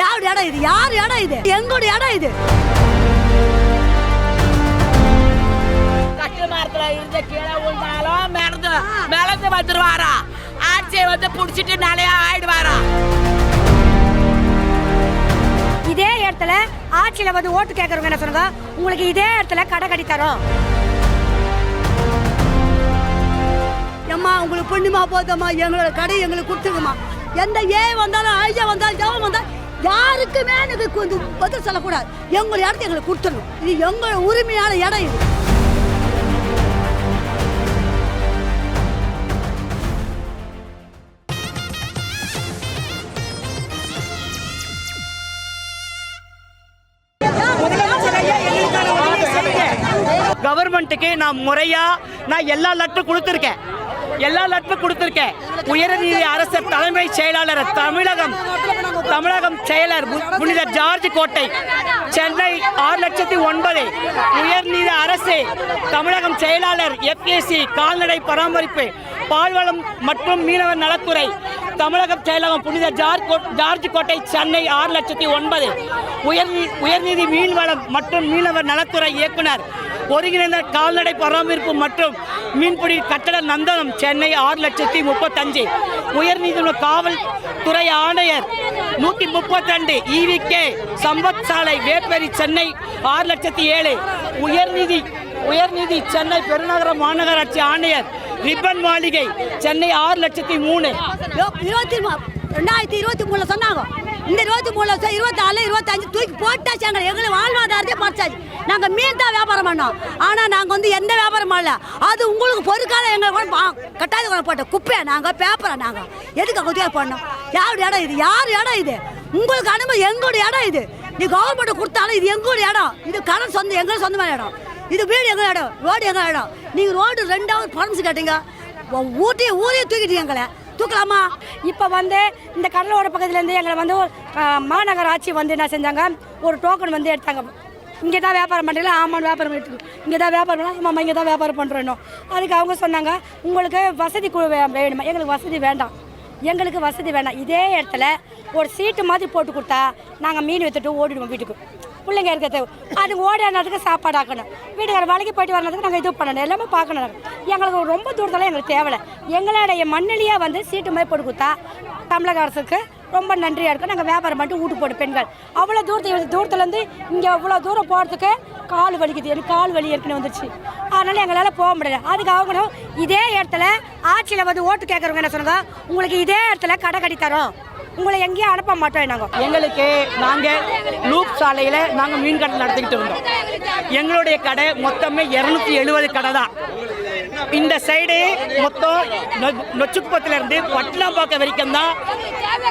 யார் இடம் இது? யார் இடம் இது? எங்களோட இடம் இது. கட்டு மரத்துல இருந்து கீழே விழுந்தாலும் மிளந்து மிளந்து வந்துருவாரா? ஆட்சியை வந்து புடிச்சிட்டு நிலையா ஆயிடுவாரா? இதே இடத்துல ஆட்சியில வந்து ஓட்டு கேட்கறவங்க என்ன சொன்னாங்க உங்களுக்கு இதே இடத்துல கடை கட்டி தரோம். ஏம்மா உங்களுக்கு புண்ணியமா போதம்மா? எங்களோட கடை எங்களுக்கு கொடுத்துருங்கம்மா. எந்த ஏ வந்தாலும் ஐயா வந்தாலும் ஜவம் வந்தாலும் யாருக்குமே எனக்கு கொஞ்சம் பதில் சொல்லக்கூடாது. எங்களை இடத்த எங்களுக்கு கொடுத்துடணும். இது எங்களோட உரிமையான இடம் இது. கவர்மெண்ட்டுக்கு நான் முறையா நான் எல்லா லெட்டரும் கொடுத்துருக்கேன். எல்லா லெட்டரும் கொடுத்துருக்கேன். உயர்நீதி அரசு தலைமை செயலாளர் தமிழகம். தமிழகம் செயலர் பு- புனித ஜார்ஜ் கோட்டை. சென்னை ஆறு லட்சத்தி ஒன்பது. உயர்நீதி அரசு. தமிழகம் செயலாளர் எஃப்ஏசி கால்நடை பராமரிப்பு பால்வளம் மற்றும் மீனவர் நலத்துறை. தமிழகம் செயலகம் புனித ஜார்ஜ் ஜார்ஜ் கோட்டை சென்னை ஆறு லட்சத்தி ஒன்பது. உயர்நீ உயர்நீதி மீன்வளம் மற்றும் மீனவர் நலத்துறை இயக்குனர் ஒருங்கிணைந்த கால்நடை பராமரிப்பு மற்றும் மீன்பிடி கட்டட நந்தனம் சென்னை ஆறு லட்சத்தி முப்பத்தஞ்சு. உயர்நீதிமன்ற காவல்துறை ஆணையர் நூற்றி முப்பத்திரெண்டு இவிகே சம்பத் சாலை வேப்பேரி சென்னை ஆறு லட்சத்தி ஏழு. உயர்நீதி உயர்நீதி சென்னை பெருநகர மாநகராட்சி ஆணையர் ரிப்பன் மாளிகை சென்னை ஆறு லட்சத்தி மூணு. இருபத்தி ரெண்டாயிரத்தி இருபத்தி மூணுல சொன்னாங்க. இந்த இருபத்தி மூணு வருஷம் இருபத்தி நாலு இருபத்தஞ்சு தூக்கி போட்டாச்சு எங்களை. எங்களை வாழ்வாதாரத்தை பறிச்சாச்சு நாங்கள் மீன் தான் வியாபாரம் பண்ணோம். ஆனால் நாங்கள் வந்து எந்த வியாபாரம் பண்ணல. அது உங்களுக்கு பொறுக்கால எங்களை கூட கட்டாயத்து கட்டாயத்தை கூட போட்டோம் குப்பையை நாங்கள் பேப்பரா நாங்கள் எதுக்கு குத்தியா பண்ணோம்? யார் இடம் இது? யார் இடம் இது? உங்களுக்கு அனுமதி எங்களோட இடம் இது. நீ கவர்மெண்ட் கொடுத்தாலும் இது எங்களோட இடம். இது கடன் சொந்த எங்க சொந்தமான இடம். இது வீடு எங்க இடம்? ரோடு எங்கள் இடம்? நீங்கள் ரோடு ரெண்டாவது பர்மிஷன் கேட்டீங்க. உ- ஊட்டி ஊரே தூக்கிட்டீங்க எங்களை. தூக்கலாமா? இப்போ வந்து இந்த கடலோர பக்கத்துலேருந்து எங்களை வந்து மாநகராட்சி வந்து என்ன செஞ்சாங்க? ஒரு டோக்கன் வந்து எடுத்தாங்க. இங்கே தான் வியாபாரம் பண்ணுறீங்களா ஆமாம் வியாபாரம் பண்ணிட்டு இங்கே தான் வியாபாரம் பண்ணலாம் ஆமாம் இங்கே தான் வியாபாரம் பண்ணுறோம் அதுக்கு அவங்க சொன்னாங்க உங்களுக்கு வசதி வே- வேணுமா? எங்களுக்கு வசதி வேண்டாம். எங்களுக்கு வசதி வேண்டாம். இதே இடத்துல ஒரு சீட்டு மாதிரி போட்டு கொடுத்தா நாங்கள் மீன் வித்துட்டு ஓடிடுவோம் வீட்டுக்கு. பிள்ளைங்க இருக்கிறது. அது ஓடினதுக்கு சாப்பாடு ஆக்கணும். வீட்டுக்கார வேலைக்கு போயிட்டு வரதுக்கு நாங்கள் இது பண்ணணும். எல்லாமே பார்க்கணும். நாங்கள் எங்களுக்கு ரொம்ப தூரத்தில் எங்களுக்கு தேவையில்லை. எங்களுடைய மண்ணிலேயே வந்து சீட்டு மாதிரி போட்டு கொடுத்தா தமிழக அரசுக்கு ரொம்ப நன்றியாக இருக்கும். நாங்கள் வியாபாரம் பண்ணிட்டு வீட்டு போட்டு பெண்கள். அவ்வளோ தூரத்து தூரத்துலேருந்து இங்கே அவ்வளோ தூரம் போகிறதுக்கு கால் வலிக்குது. எனக்கு கால் வலி ஏற்கனவே வந்துருச்சு. அதனால் எங்களால் போக முடியல. அதுக்கு அவங்களும் இதே இடத்துல ஆட்சியில் வந்து ஓட்டு கேட்குறவங்க என்ன சொன்னாங்க உங்களுக்கு இதே இடத்துல கடை கட்டி தரோம் உங்களை எங்கேயும் அனுப்ப மாட்டோம் நாங்கள் எங்களுக்கு நாங்கள் லூப் சாலையில் நாங்கள் மீன் கடை நடத்திக்கிட்டு இருந்தோம். எங்களுடைய கடை மொத்தமே இரநூத்தி எழுபது கடை தான். இந்த சைடு மொத்தம் நொ- நொச்சிக்குப்பத்திலிருந்து வரைக்கும் தான்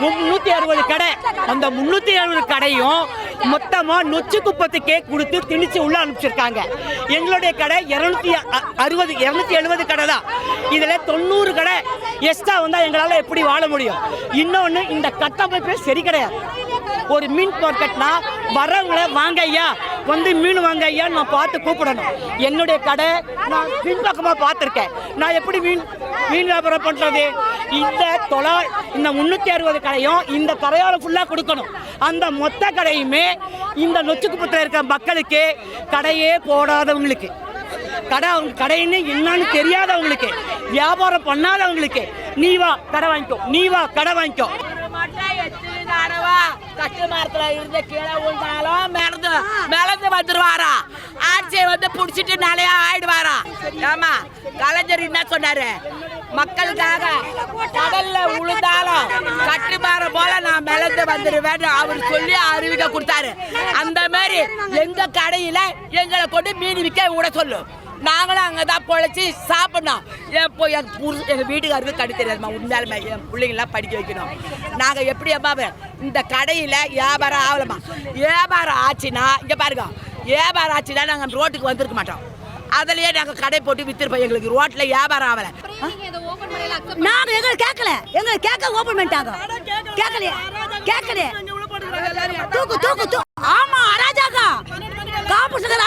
முந்நூற்றி அறுபது கடை. அந்த முந்நூற்றி அறுபது கடையும் மொத்தமாக நொச்சிக்குப்பத்துக்கே கொடுத்து திணிச்சு உள்ள அனுப்பிச்சிருக்காங்க. எங்களுடைய கடை இரநூத்தி அறுபது இரநூத்தி எழுபது கடை தான். இதில் தொண்ணூறு கடை எக்ஸ்ட்ரா வந்தால் எங்களால் எப்படி வாழ முடியும்? இன்னொன்று இந்த கட்டமைப்பே சரி கிடையாது. ஒரு மீன் மார்க்கெட்னா வரவங்களை வாங்க ஐயா. வந்து மீன் வாங்க ஐயா நான் பார்த்து கூப்பிடணும். என்னுடைய கடை நான் பின்பக்கமாக பார்த்துருக்கேன். நான் எப்படி மீன் மீன் வியாபாரம் பண்ணுறது இந்த தொலா இந்த முந்நூற்றி அறுபது கடையும் இந்த கடையோட ஃபுல்லாக கொடுக்கணும். அந்த மொத்த கடையுமே இந்த நொச்சுக்குப்பத்தில் இருக்க மக்களுக்கு கடையே போடாதவங்களுக்கு. கடை அவங்க கடைன்னு என்னன்னு தெரியாதவங்களுக்கு வியாபாரம் பண்ணாதவங்களுக்கு நீ வா கடை வாங்கிக்கோ நீ வா கடை வாங்கிக்கோ. மட்டும் கட்டு மரத்துல இருந்து கீழே விழுந்தாலும் மிளந்து மிளந்து வந்துருவாரா? ஆட்சியை வந்து பிடிச்சிட்டு நிலையா ஆயிடுவாரா? ஆமா கலைஞர் என்ன சொன்னாரு? மக்களுக்காக கடல்ல உழுந்தாலும் கட்டு போல நான் மிளந்து வந்துடுவேன் அவர் சொல்லி அறிவிக்க கொடுத்தாரு. அந்த மாதிரி எங்க கடையில எங்களை கொண்டு மீன் விற்க விட சொல்லு. நாங்களும் அங்கே தான் பொழைச்சி சாப்பிடணும். என் இப்போ என் புரு எங்கள் வீட்டுக்காருக்கு கடி தெரியாதுமா உண்மையாலுமே என் பிள்ளைங்களாம் படிக்க வைக்கணும். நாங்கள் எப்படி அம்மா இந்த கடையில் வியாபாரம் ஆகலம்மா. வியாபாரம் ஆச்சுன்னா இங்கே பாருங்க. வியாபாரம் ஆச்சுன்னா நாங்கள் ரோட்டுக்கு வந்திருக்க மாட்டோம். அதுலயே நாங்கள் கடை போட்டு வித்துருப்போம். எங்களுக்கு ரோட்டில் வியாபாரம் ஆகலை. நாங்க எங்களை கேட்கல எங்களை கேட்க ஓபன் பண்ணிட்டாங்க. கேட்கலையே. கேட்கலையே. தூக்கு தூக்கு தூக்கு ஆமா அராஜாக்கா காப்பு சங்கர்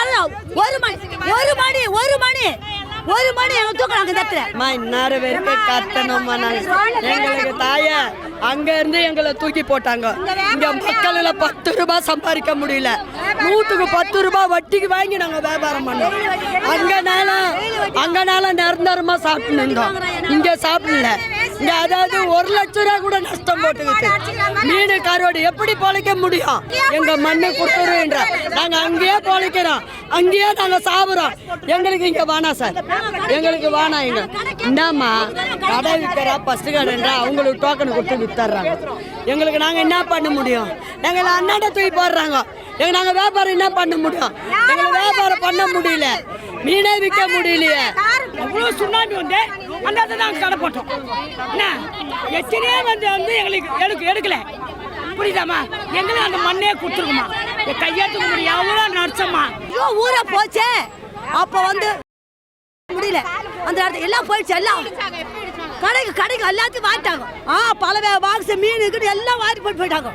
ஒரு மணி ஒரு மணி ஒரு மணி. ஒரு மணி எங்க தூக்குறாங்க இந்த இடத்துல இன்னார வரைக்கும் கட்டணும்மா நாங்கள் எங்களுக்கு தாய அங்க இருந்து எங்களை தூக்கி போட்டாங்க. இங்க மக்களால பத்து ரூபாய் சம்பாதிக்க முடியல. நூத்துக்கு பத்து ரூபாய் வட்டிக்கு வாங்கி நாங்க வியாபாரம் பண்ணோம். அங்கனால அங்கனால நிரந்தரமா சாப்பிட்டு இருந்தோம் இங்க சாப்பிடல. இங்க அதாவது ஒரு லட்சம் ரூபாய் கூட நஷ்டம் போட்டுக்கிட்டு மீன் கருவாடு எப்படி பொழைக்க முடியும்? எங்க மண்ணு கொடுத்துருன்ற நாங்க அங்கேயே பொழைக்கிறோம். அங்கேயே நாங்க சாப்பிடுறோம். எங்களுக்கு இங்க வேணாம் சார்? எங்களுக்கு வேணாம் எங்க? என்னம்மா? கடை விற்கிறா பஸ்ட் கடைன்றா அவங்களுக்கு டோக்கன் கொடுத்து வித்துறாங்க. எங்களுக்கு நாங்க என்ன பண்ண முடியும்? எங்களை அண்ணாண்ட தூக்கி போடுறாங்க. எங்க நாங்க வியாபாரம் என்ன பண்ண முடியும்? எங்களுக்கு வியாபாரம் பண்ண முடியல. மீனே விற்க முடியலையே. அவ்வளோ சுண்ணாம்பி வந்து. அந்த இடத்துல நாங்கள் கடை போட்டோம். என்ன? எத்தனையே வந்து வந்து எங்களுக்கு எடுக்க எடுக்கல. புரியுதாம்மா? எங்களுக்கு அந்த மண்ணே கொடுத்துருக்குமா கையெழுத்துக்க முடியும் எவ்வளோ நடிச்சம்மா ஐயோ ஊரே போச்சே. அப்போ வந்து முடியல. அந்த இடத்துல எல்லாம் போயிடுச்சு எல்லாம். கடைக்கு கடைக்கு எல்லாத்தையும் வாங்கிட்டாங்க. ஆ பல வாக்ஸ் மீன் இருக்குது எல்லாம் வாட்டி போட்டு போயிட்டாங்க.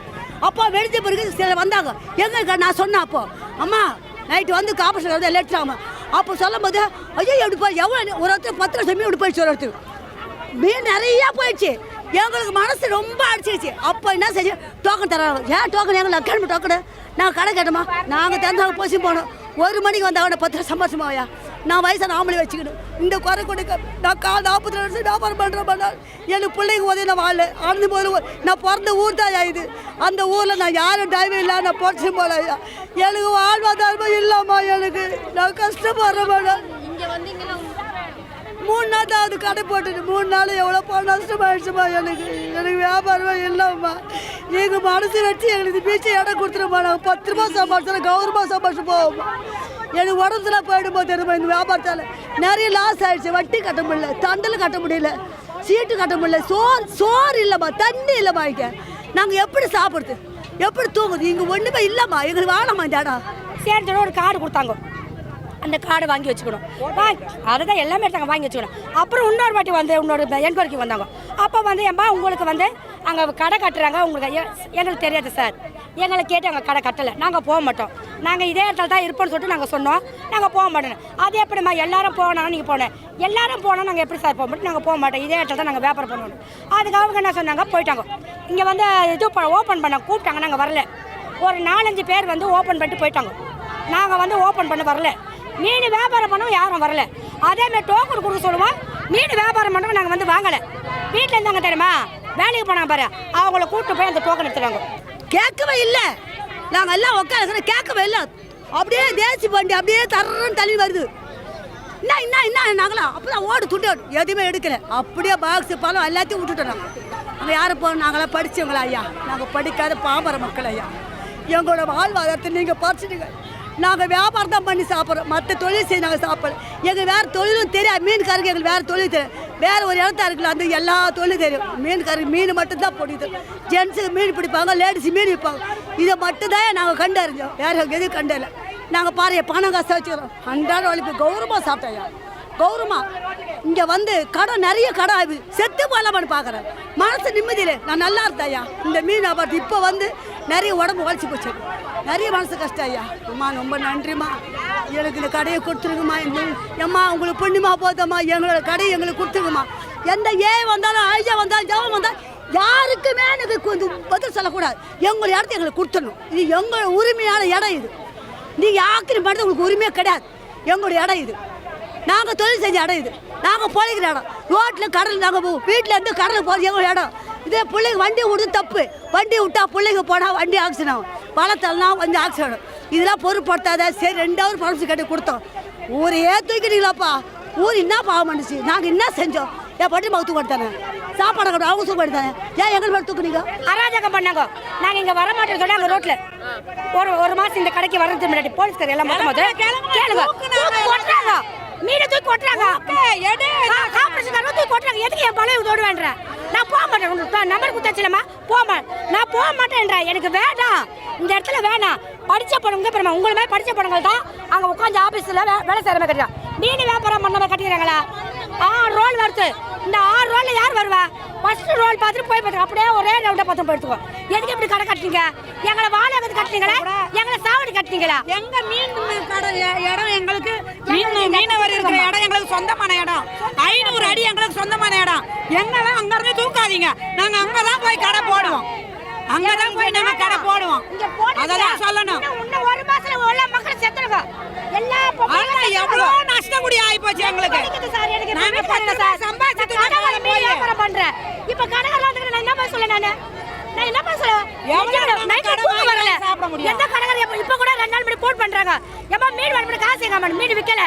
அப்போ வெடிச்ச பிறகு சில வந்தாங்க. எங்களுக்கு நான் சொன்னேன் அப்போ அம்மா நைட்டு வந்து காப்பரேஷன் வந்து எல்லாம் எடுத்துட்டாங்க அப்போ சொல்லும் போது ஐயோ எப்படி போய் எவ்வளோ ஒரு ஒருத்தர் பத்து லட்சம் மீன் இப்படி போயிடுச்சு ஒரு ஒருத்தர் மீன் நிறையா போயிடுச்சு. எங்களுக்கு மனசு ரொம்ப அடிச்சிருச்சு. அப்போ என்ன செஞ்சு? டோக்கன் தராங்க. ஏன் டோக்கன் எங்களை அக்கௌண்ட் டோக்கனு நாங்கள் கடை கேட்டோமா நாங்கள் திறந்தாங்க போசி போனோம் ஒரு மணிக்கு வந்தாங்க பத்து லட்சம் சம்பாரிச்சுமாவையா நான் வயசான ஆம்பளை வச்சுக்கணும். இந்த குறை கொடுக்க நான் கால் நாற்பத்தி ரெண்டு வருஷம் வியாபாரம் பண்ணுறேன் பண்ணால் எனக்கு பிள்ளைங்க உதவி நான் வாழல. ஆனந்த போது நான் பிறந்த ஊர் தான் இது. அந்த ஊரில் நான் யாரும் டிரைவர் இல்லை நான் போச்சு போல ஐயா. எனக்கு வாழ்வாதாரமும் இல்லாமா எனக்கு. நான் கஷ்டப்படுறேன் மேடம் மூணு நாள் தான் அது கடை போட்டுட்டு. மூணு நாள் எவ்வளோ பணம் நஷ்டமாயிடுச்சுமா எனக்கு. எனக்கு வியாபாரமே இல்லைம்மா எங்கள் மனசு வச்சு எங்களுக்கு பீச்சை இடம் கொடுத்துருமா நாங்கள் பத்து ரூபா சம்பாதிச்சோம் கௌரவமாக சம்பாதிச்சு போவோம்மா. எனக்கு உடம்புல போயிடுமோ தெரியுமா இந்த வியாபாரத்தால்? நிறைய லாஸ் ஆயிடுச்சு. வட்டி கட்ட முடியல தண்டல் கட்ட முடியல சீட்டு கட்ட முடியல. சோறு சோறு இல்லைம்மா தண்ணி இல்லைம்மா இங்கே. நாங்கள் எப்படி சாப்பிட்றது? எப்படி தூங்குது இங்கே ஒன்றுமே இல்லைம்மா. எங்களுக்கு வேணாம்மா இந்த இடம். சேர்ந்து ஒரு கார்டு கொடுத்தாங்க. அந்த கார்டை வாங்கி வச்சுக்கணும். வாங்கி அதுதான் எல்லாமே எடுத்தாங்க வாங்கி வச்சுக்கணும். அப்புறம் இன்னொரு வாட்டி வந்து இன்னொரு என்கொயரிக்கு வந்தாங்க. அப்போ வந்து ஏம்பா உங்களுக்கு வந்து அங்கே கடை கட்டுறாங்க உங்களுக்கு எ- எங்களுக்கு தெரியாது சார். எங்களை கேட்டு எங்கள் கடை கட்டலை. நாங்கள் போக மாட்டோம். நாங்கள் இதே இடத்துல தான் இருப்போம்னு சொல்லிட்டு நாங்கள் சொன்னோம். நாங்கள் போக மாட்டோம். அது எப்படிம்மா? எல்லாரும் போனாலும் நீங்கள் போனேன் எல்லாரும் போனால் நாங்கள் எப்படி சார் போக மாட்டோம்? நாங்கள் போக மாட்டோம். இதே இடத்துல தான் நாங்கள் வியாபாரம் பண்ணணும். அதுக்கு அவங்க என்ன சொன்னாங்க? போயிட்டாங்க. இங்கே வந்து இது ஓப்பன் பண்ண கூப்பிட்டாங்க. நாங்கள் வரல. ஒரு நாலஞ்சு பேர் வந்து ஓப்பன் பண்ணிட்டு போயிட்டாங்க. நாங்கள் வந்து ஓப்பன் பண்ண வரல. மீன் வியாபாரம் பண்ணவும் யாரும் வரல. அதேமாதிரி டோக்கன் கொடுக்க சொல்லுவோம் மீன் வியாபாரம் பண்ணவும் நாங்கள் வந்து வாங்கலை. வீட்டில் இருந்தாங்க தெரியுமா? வேலைக்கு போனாங்க பாரு. அவங்கள கூப்பிட்டு போய் அந்த டோக்கன் எடுத்துட்டாங்க. கேட்கவே இல்லை. நாங்கள் எல்லாம் உட்காந்து கேட்கவே இல்லை. அப்படியே தேசி வண்டி அப்படியே தர்றன்னு தள்ளி வருது. என்ன என்ன என்ன நாங்களாம் அப்பதான் ஓடு துண்டு ஓடு. எதுவுமே எடுக்கல. அப்படியே பாக்ஸ் பழம் எல்லாத்தையும் விட்டுட்டோம் நாங்கள் அங்கே யாரும் போகணும் நாங்களாம் படித்தவங்களா ஐயா? நாங்கள் படிக்காத பாமர மக்கள் ஐயா. எங்களோட வாழ்வாதாரத்தை நீங்கள் பறிச்சிடுங்க நாங்கள் வியாபாரம் தான் பண்ணி சாப்பிட்றோம். மற்ற தொழில் செய்ய நாங்கள் சாப்பிடல. எங்கள் வேறு தொழிலும் தெரியாது. மீன்காரங்க எங்களுக்கு வேறு தொழில் தெரியாது. வேறு ஒரு இடத்த இருக்குல்ல அந்த எல்லா தொழிலும் தெரியும். மீன் கறி மீன் மட்டும்தான் பிடிக்குது ஜென்ஸுக்கு மீன் பிடிப்பாங்க லேடிஸ் மீன் விற்பாங்க. இதை மட்டும்தான் நாங்கள் கண்டறிஞ்சோம். வேறு எதுவும் கண்டல நாங்கள் பாரு பணம் காசு வச்சுக்கிறோம். அன்றாட உழைப்பு கௌரவமாக சாப்பிட்டோம் கௌரமா இங்கே வந்து கடை நிறைய கடை ஆகுது செத்து போகலாமான்னு பார்க்குறேன். மனசு நிம்மதியில் நான் நல்லா இருந்தேன் ஐயா. இந்த மீன் வியாபாரத்து இப்போ வந்து நிறைய உடம்பு உழைச்சி போச்சு. நிறைய மனசு கஷ்டம் ஐயா. அம்மா ரொம்ப நன்றிம்மா. எனக்கு இந்த கடையை கொடுத்துருங்கம்மா. எம்மா உங்களுக்கு புண்ணியமா போதம்மா. எங்களோட கடையை எங்களுக்கு கொடுத்துருங்கம்மா. எந்த ஏ வந்தாலும் ஐயா வந்தாலும் ஜவம் வந்தால் யாருக்குமே எனக்கு கொஞ்சம் பதில் சொல்லக்கூடாது. எங்களோட இடத்த எங்களுக்கு கொடுத்துடணும். இது எங்களோட உரிமையான இடம் இது. நீங்கள் யாக்கிரி மட்டும் உங்களுக்கு உரிமையே கிடையாது. எங்களுடைய இடம் இது. நாங்கள் தொழில் செஞ்ச இடம் இது. நாங்கள் பொழைக்கிற இடம். ரோட்டில் கடல் நாங்கள் போவோம் வீட்டில் இருந்து கடலுக்கு போகிறது எங்கள் இடம்? இதே பிள்ளைங்க வண்டி விடுறது தப்பு. வண்டி விட்டா பிள்ளைங்க போனால் வண்டி ஆக்சிஜன் ஆகும். பழத்தல்னா கொஞ்சம் ஆக்சிஜன் ஆகும். இதெல்லாம் பொருட்படுத்தாத சரி ரெண்டாவது பணம் கட்டி கொடுத்தோம். ஊரையே தூக்கிட்டீங்களாப்பா? ஊர் என்ன பாவம் பண்ணுச்சு? நாங்கள் என்ன செஞ்சோம்? என் பட்டி மகத்து கொடுத்தானே சாப்பாடு கூட அவங்க தூக்கு கொடுத்தானே ஏன் எங்களை மட்டும் தூக்குனீங்க? அராஜகம் பண்ணாங்க. நாங்கள் இங்கே வர மாட்டோம்னு சொன்னாங்க ரோட்டில் ஒரு ஒரு மாதம் இந்த கடைக்கு வரதுக்கு முன்னாடி போலீஸ்கார் எல்லாம் மொத்தம் கேளுங்க. மீனை தூக்கி கொட்டுறாங்க. காப்பரேஷன் தூக்கி கொட்டுறாங்க. எதுக்கு என் பழைய ஓடுவேன்ற நான் போக மாட்டேன். உங்களுக்கு நம்பர் குத்தாச்சுலம்மா போக மாட்டேன் நான் போக மாட்டேன்ற. எனக்கு வேண்டாம். இந்த இடத்துல வேணாம். படிச்ச பொண்ணுங்க பெருமா உங்களை மாதிரி படிச்ச பொண்ணுங்க தான் அங்கே உட்காந்து ஆஃபீஸில் வேலை செய்கிற மாதிரி கட்டுறாங்க மீன் வியாபாரம் பண்ண மாதிரி கட்டிக்கிறாங்களா ஆ ரோல் வருது. இந்த ஆறு ரோல்ல யார் வருவா? ஃபர்ஸ்ட் ரோல் பார்த்துட்டு போய் பார்த்துக்கோ. அப்படியே ஒரே ரவுண்டா பார்த்து போயிடுத்துக்கோ எதுக்கு இப்படி கடை கட்டுறீங்க? எங்களை வாழை கட்டுறீங்களா? எங்களை சாவடி கட்டுறீங்களா? எங்க மீன் கடை இடம் எங்களுக்கு? மீன் மீனவர் இருக்கிற இடம் எங்களுக்கு சொந்தமான இடம். ஐநூறு அடி எங்களுக்கு சொந்தமான இடம். எங்கெல்லாம் அங்க இருந்து தூக்காதீங்க. நாங்க அங்கதான் போய் கடை போடுவோம். அங்கதான் போய் நாங்க கடை போடுவோம். அதெல்லாம் சொல்லணும். இன்னும் ஒரு மாசத்துல செத்துருங்க எல்லா ஆனா எவ்வளவு நஷ்டகுடி ஆகி போச்சு எங்களுக்கு? சார் எனக்கு நாங்க பத்து சார். போய். வியாபாரம் பண்றேன். இப்ப நான் என்ன பண்ண சொல்ல நானு? நான் என்ன பண்ண சொல்ல? எவ்வளவு நம்ம நைட்ல தூக்கம் வரல? எந்த கடைக்காரர் இப்ப- கூட ரெண்டு நாள் முன்னாடி போன் பண்றாங்க. ஏமா மீன் வாங்கி காசு எங்க மீன் விக்கல.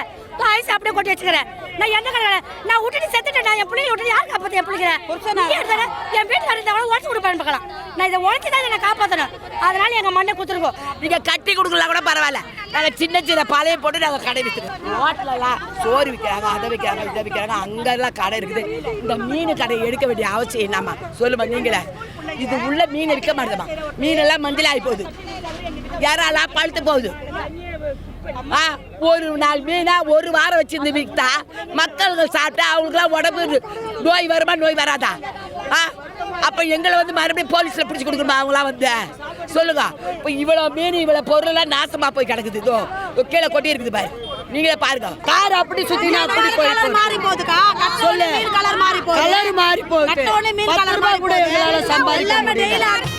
ஐஸ் அப்படியே கொட்டி வச்சுக்கிறேன். நான் எந்த கடை நான் விட்டுட்டு செத்துட்டேன். நான் என் பிள்ளைங்க விட்டுட்டு யார் காப்பாத்த என் பிள்ளைங்க என் வீட்டுக்காரர் இந்த உடச்சு கொடுப்பான்னு பார்க்கலாம். நான் இதை உடச்சு தான் என்னை காப்பாத்தணும். அதனால எங்க மண்ணை குத்துருக்கோம். நீங்க கட்டி கொடுக்கலாம் கூட பரவாயில்ல. நாங்க சின்ன சின்ன பழைய போட்டு நாங்க கடை வித்துறோம் ஹோட்டலெல்லாம் சோறு விற்கிறாங்க அதை விற்கிறாங்க இதை விற்கிறாங்க அங்கெல்லாம் கடை இருக்குது. இந்த மீன் கடை எடுக்க வேண்டிய அவசியம் என்னம்மா சொல்லுமா நீங்களே? இது உள்ள மீன் விற்க மாட்டேமா மீனெல்லாம் மஞ்சள் ஆகி போகுது. யாரெல்லாம் பழுத்து போகுது? ஒரு நாள் மீனா ஒரு வாரம் வச்சிருந்து விற்றா மக்கள்கள் சாப்பிட்டா அவங்களுக்குலாம் உடம்பு நோய் வருமா நோய் வராதா? ஆ அப்போ எங்களை வந்து மறுபடியும் போலீஸில் பிடிச்சி கொடுக்கணுமா அவங்களாம் வந்து? சொல்லுங்க. இப்போ இவ்வளோ மீன் இவ்வளோ பொருளெல்லாம் நாசமாக போய் கிடக்குது. இதோ கீழே கொட்டி இருக்குது பாரு. நீங்களே பாருங்க. கார் அப்படி சுத்தினா அப்படி கலர் மாறி போய் போகுதுக்கா? சொல்லு. கலர் மாறி போகுது. கலர் மாறி போகுது. மீன் கலர் மாறி கூட சம்பாதிக்க